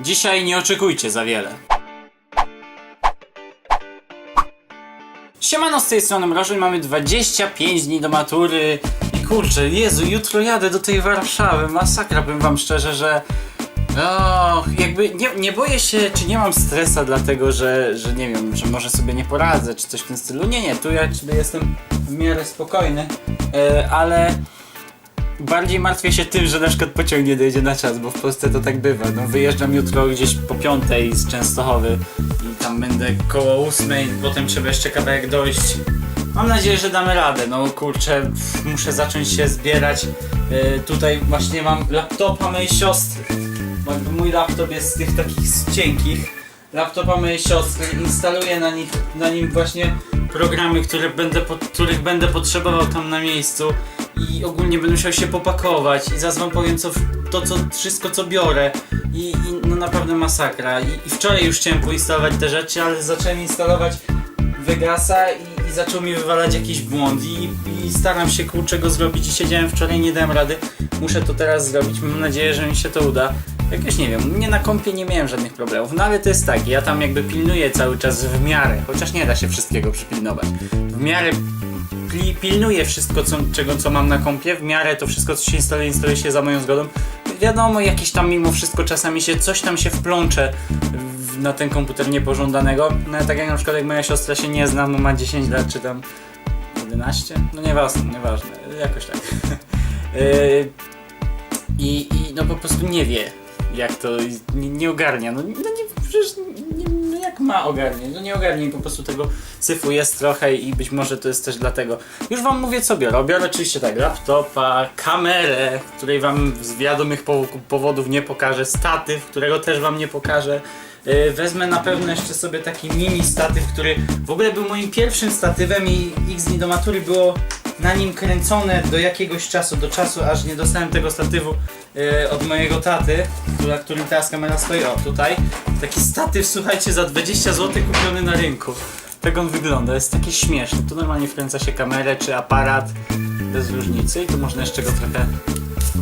Dzisiaj nie oczekujcie za wiele. Siemano, z tej strony Mrożeń, mamy 25 dni do matury i kurczę, Jezu, jutro jadę do tej Warszawy, masakra, powiem wam szczerze, że no, jakby nie, nie boję się, czy nie mam stresa dlatego, że, że nie wiem, że może sobie nie poradzę, czy coś w tym stylu. Nie, nie, tu ja jestem w miarę spokojny, e, ale bardziej martwię się tym, że na przykład pociąg nie dojedzie na czas, bo w Polsce to tak bywa. No, wyjeżdżam jutro gdzieś po piątej z Częstochowy i tam będę koło ósmej, potem trzeba jeszcze kawałek dojść. Mam nadzieję, że damy radę. No kurczę, muszę zacząć się zbierać. E, tutaj właśnie mam laptopa mojej siostry. Mój laptop jest z tych takich cienkich. Laptopa mojej siostry, instaluję na, nich, na nim właśnie programy, które będę, których będę potrzebował tam na miejscu i ogólnie będę musiał się popakować i zaraz wam powiem co, to co, wszystko co biorę. I, i no naprawdę masakra. I, i wczoraj już chciałem poinstalować te rzeczy, ale zacząłem instalować wygasa i, i zaczął mi wywalać jakiś błąd. I, i staram się kurczę go zrobić. I siedziałem wczoraj, nie dałem rady. Muszę to teraz zrobić, mam nadzieję, że mi się to uda. Jakoś nie wiem, nie na kompie nie miałem żadnych problemów, no ale to jest tak, ja tam jakby pilnuję cały czas w miarę, chociaż nie da się wszystkiego przypilnować. W miarę pli, pilnuję wszystko, co, czego co mam na kompie, w miarę to wszystko, co się instaluje, instaluje się za moją zgodą. Wiadomo, jakieś tam mimo wszystko czasami się, coś tam się wplącze w, na ten komputer niepożądanego, no tak jak na przykład jak moja siostra się nie zna, ma 10 lat czy tam 11? No nieważne, nieważne, jakoś tak. Yy, i, I no po prostu nie wie, jak to nie, nie ogarnia. No, no nie, przecież jak ma ogarniać? No nie ogarnia i po prostu tego syfu jest trochę i być może to jest też dlatego. Już wam mówię co biorę. Biorę oczywiście tak laptopa, kamerę, której wam z wiadomych powo- powodów nie pokażę, statyw, którego też wam nie pokażę. Yy, Wezmę na pewno jeszcze sobie taki mini statyw, który w ogóle był moim pierwszym statywem i x dni do matury było na nim kręcone do jakiegoś czasu, do czasu aż nie dostałem tego statywu yy, od mojego taty, na którym teraz kamera stoi, o tutaj. Taki statyw, słuchajcie, za 20 zł kupiony na rynku. Tak on wygląda, jest taki śmieszny. Tu normalnie wkręca się kamerę czy aparat bez różnicy i tu można jeszcze go trochę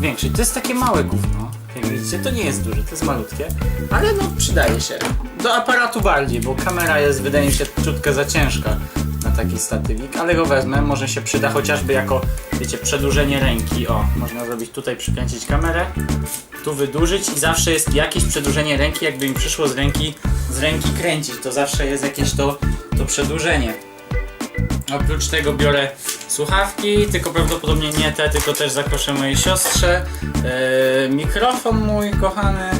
większy. To jest takie małe gówno. Jak widzicie, to nie jest duże, to jest malutkie, ale no przydaje się. Do aparatu bardziej, bo kamera jest, wydaje mi się, ciutkę za ciężka taki statywik, ale go wezmę, może się przyda chociażby jako, wiecie, przedłużenie ręki. O, można zrobić tutaj, przykręcić kamerę, tu wydłużyć i zawsze jest jakieś przedłużenie ręki, jakby mi przyszło z ręki, z ręki kręcić, to zawsze jest jakieś to, to przedłużenie. Oprócz tego biorę słuchawki, tylko prawdopodobnie nie te, tylko też zakoszę mojej siostrze. Eee, mikrofon mój kochany,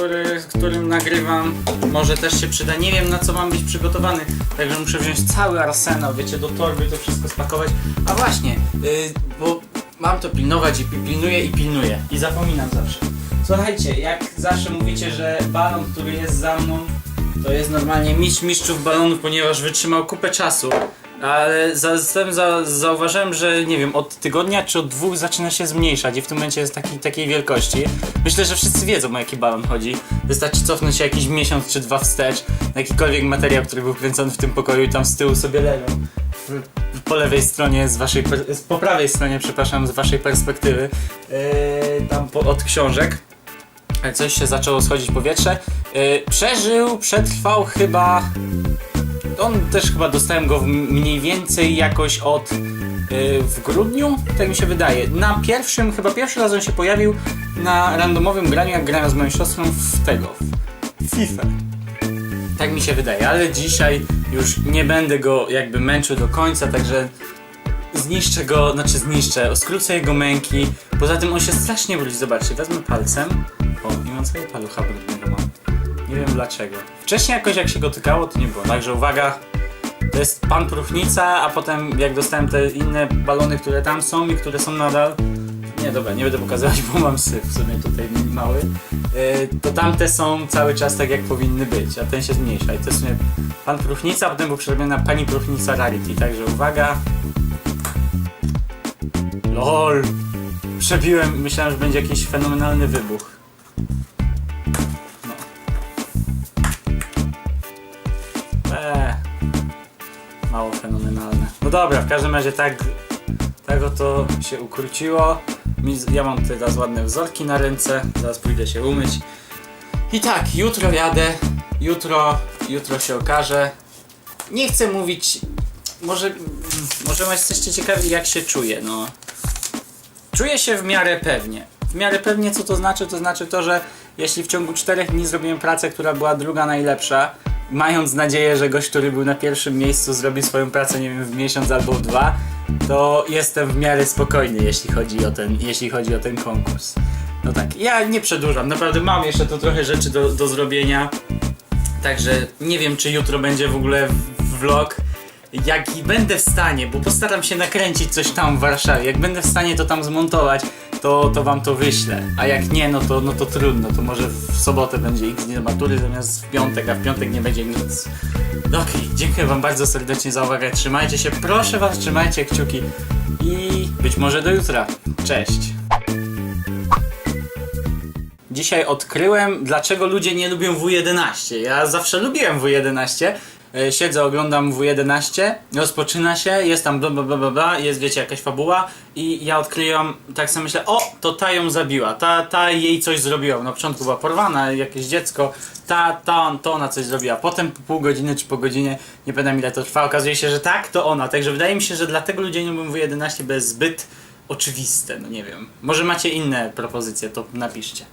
który, którym nagrywam, może też się przyda. Nie wiem na co mam być przygotowany, także muszę wziąć cały arsenał, wiecie, do torby to wszystko spakować. A właśnie, yy, bo mam to pilnować i pi- pilnuję i pilnuję i zapominam zawsze. Słuchajcie, jak zawsze mówicie, że balon, który jest za mną, to jest normalnie mistrz mistrzów balonów, ponieważ wytrzymał kupę czasu. Ale za, zauważyłem, że nie wiem, od tygodnia czy od dwóch zaczyna się zmniejszać i w tym momencie jest taki, takiej wielkości. Myślę, że wszyscy wiedzą o jaki balon chodzi. Wystarczy cofnąć się jakiś miesiąc czy dwa wstecz na jakikolwiek materiał, który był kręcony w tym pokoju i tam z tyłu sobie leżą. Po lewej stronie, z waszej, po prawej stronie, przepraszam, z waszej perspektywy, yy, tam po, od książek. Coś się zaczęło schodzić powietrze. Yy, przeżył, przetrwał chyba. On też chyba dostałem go mniej więcej jakoś od. Yy, w grudniu, tak mi się wydaje. Na pierwszym, chyba pierwszy raz on się pojawił na randomowym graniu, jak grałem z moją siostrą w tego. W FIFA. Tak mi się wydaje, ale dzisiaj już nie będę go jakby męczył do końca, także zniszczę go, znaczy zniszczę, skrócę jego męki. Poza tym on się strasznie brudzi, zobaczcie, wezmę palcem. O, i mam całego palucha brudnego mam. Nie wiem dlaczego. Wcześniej jakoś jak się go tykało, to nie było. Także uwaga, to jest pan próchnica, a potem jak dostałem te inne balony, które tam są i które są nadal. Nie, dobra, nie będę pokazywać, bo mam syf w sumie tutaj mały. Yy, to tamte są cały czas tak jak powinny być, a ten się zmniejsza. I to jest pan próchnica, a potem był przerobiony na pani próchnica Rarity. Także uwaga. LOL! Przebiłem, myślałem, że będzie jakiś fenomenalny wybuch. No dobra, w każdym razie tak, tak oto się ukróciło. Ja mam teraz ładne wzorki na ręce, zaraz pójdę się umyć. I tak, jutro jadę, jutro, jutro się okaże. Nie chcę mówić, może, może jesteście ciekawi jak się czuję, no. Czuję się w miarę pewnie. W miarę pewnie co to znaczy? To znaczy to, że jeśli w ciągu 4 dni zrobiłem pracę, która była druga najlepsza, mając nadzieję, że gość, który był na pierwszym miejscu zrobi swoją pracę, nie wiem, w miesiąc albo w dwa, to jestem w miarę spokojny, jeśli chodzi o ten, jeśli chodzi o ten konkurs. No tak, ja nie przedłużam, naprawdę mam jeszcze tu trochę rzeczy do, do zrobienia. Także nie wiem, czy jutro będzie w ogóle vlog. Jak i będę w stanie, bo postaram się nakręcić coś tam w Warszawie. Jak będę w stanie to tam zmontować, to, to wam to wyślę. A jak nie, no to, no to trudno. To może w sobotę będzie x dni do matury zamiast w piątek, a w piątek nie będzie nic. No dziękuję wam bardzo serdecznie za uwagę. Trzymajcie się, proszę was, trzymajcie kciuki i być może do jutra. Cześć! Dzisiaj odkryłem, dlaczego ludzie nie lubią W11. Ja zawsze lubiłem W11. E, Siedzę, oglądam W11, rozpoczyna się, jest tam bla bla bla bla, jest wiecie jakaś fabuła i ja odkryłam, tak sobie myślę, o, to ta ją zabiła, ta, ta jej coś zrobiła. Na początku była porwana, jakieś dziecko, ta, ta, to ona coś zrobiła. Potem po pół godziny czy po godzinie, nie pamiętam ile to trwa, okazuje się, że tak, to ona. Także wydaje mi się, że dlatego ludzie nie lubią W11, bo jest zbyt oczywiste, no nie wiem. Może macie inne propozycje, to napiszcie.